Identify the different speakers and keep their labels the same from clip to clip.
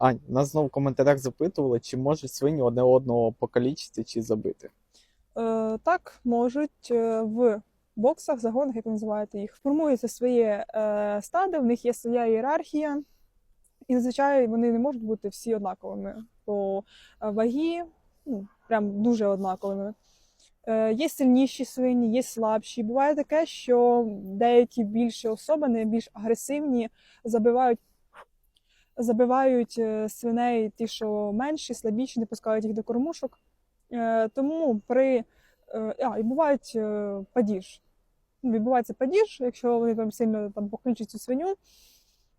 Speaker 1: Ань, нас знову в коментарях запитували, чи можуть свині одне одного покалічити чи забити.
Speaker 2: Е, так, можуть е, в боксах, загонах, як ви називаєте їх, формується своє е, стадо, в них є своя ієрархія, і зазвичай вони не можуть бути всі однаковими по е, вагі, ну, прям дуже однаковими. Е, є сильніші свині, є слабші. Буває таке, що деякі більші особини, більш агресивні, забивають. Забивають е, свиней ті, що менші, слабіші, не пускають їх до кормушок. Е, Тому при е, а, і бувають падіж. Ну, Відбувається падіж, якщо вони там сильно там покличуть цю свиню.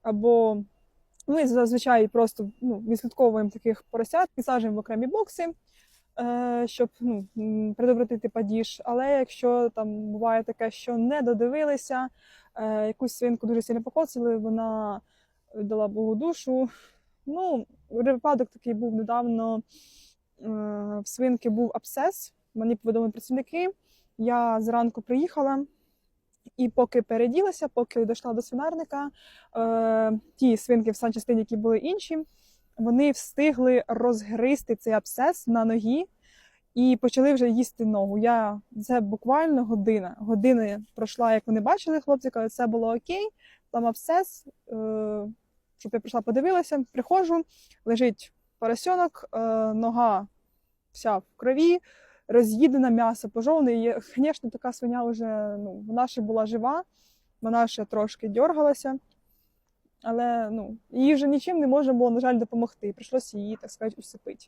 Speaker 2: Або ми зазвичай просто ну, відслідковуємо таких поросят, підсаджуємо в окремі бокси, щоб ну, предотвратити падіж. Але якщо там буває таке, що не додивилися, якусь свинку дуже сильно покоцали, вона дала Богу душу. Ну, випадок такий був недавно. Е, В свинки був абсцес, мені повідомили працівники. Я зранку приїхала, і поки переділася, поки дійшла до свинарника, е, ті свинки в санчастині, які були інші, вони встигли розгризти цей абсцес на ногі і почали вже їсти ногу. Я це буквально година. Година пройшла, як вони бачили, хлопці кажуть, це було окей. Там абсцес, е, щоб я прийшла, подивилася, приходжу, лежить поросенок, е, нога вся в крові, роз'їдена м'ясо пожовне. І, звісно, така свиня вже ну, вона ще була жива, вона ще трошки дергалася, але ну, їй вже нічим не можна було, на жаль, допомогти. Прийшлося її, так сказати, усипити.